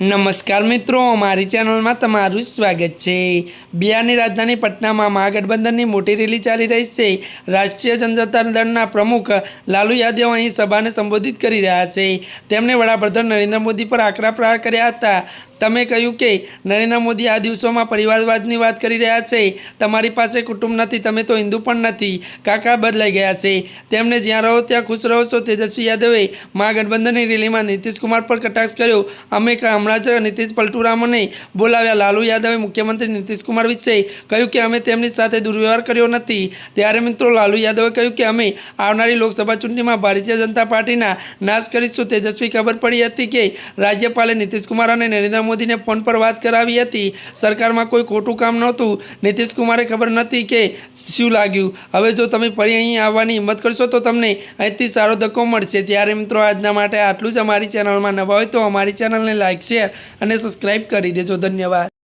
નમસ્કાર મિત્રો અમારી ચેનલમાં તમારું સ્વાગત છે. બિહારની રાજધાની પટનામાં મહાગઠબંધનની મોટી રેલી ચાલી રહી છે. રાષ્ટ્રીય જનતા દળના પ્રમુખ લાલુ યાદવ અહીં સભાને સંબોધિત કરી રહ્યા છે. તેમણે વડાપ્રધાન નરેન્દ્ર મોદી પર આકરા પ્રહાર કર્યા હતા. તમે કહ્યું કે નરેન્દ્ર મોદી આ દિવસોમાં પરિવારવાદની વાત કરી રહ્યા છે. તમારી પાસે કુટુંબ નથી, તમે તો હિન્દુ પણ નથી. કાકા બદલાઈ ગયા છે. તેમણે જ્યાં રહો, ત્યાં ખુશ રહો છો. તેજસ્વી યાદવે મહાગઠબંધનની રેલીમાં કુમાર પર કટાક્ષ કર્યો. અમે હમણાં જ નીતિશ પલટુરામને બોલાવ્યા. લાલુ યાદવે મુખ્યમંત્રી કુમાર વિશે કહ્યું કે અમે તેમની સાથે દુર્વ્યવહાર કર્યો નથી. ત્યારે મિત્રો, લાલુ યાદવે કહ્યું કે અમે આવનારી લોકસભા ચૂંટણીમાં ભારતીય જનતા પાર્ટીના નાશ કરીશું. તેજસ્વી ખબર પડી હતી કે રાજ્યપાલે કુમાર અને નરેન્દ્ર મોદીને ફોન પર વાત કરાવી હતી. સરકારમાં કોઈ ખોટું કામ નહોતું. નીતિશ કુમારે ખબર નથી કે શું લાગ્યું. હવે જો તમે ફરી અહીં આવવાની હિંમત કરશો તો તમને અહીંથી સારો ધક્કો મળશે. ત્યારે મિત્રો આજના માટે આટલું જ. અમારી ચેનલમાં નવા હોય તો અમારી ચેનલને લાઇક શેર અને સબસ્ક્રાઈબ કરી દેજો. ધન્યવાદ.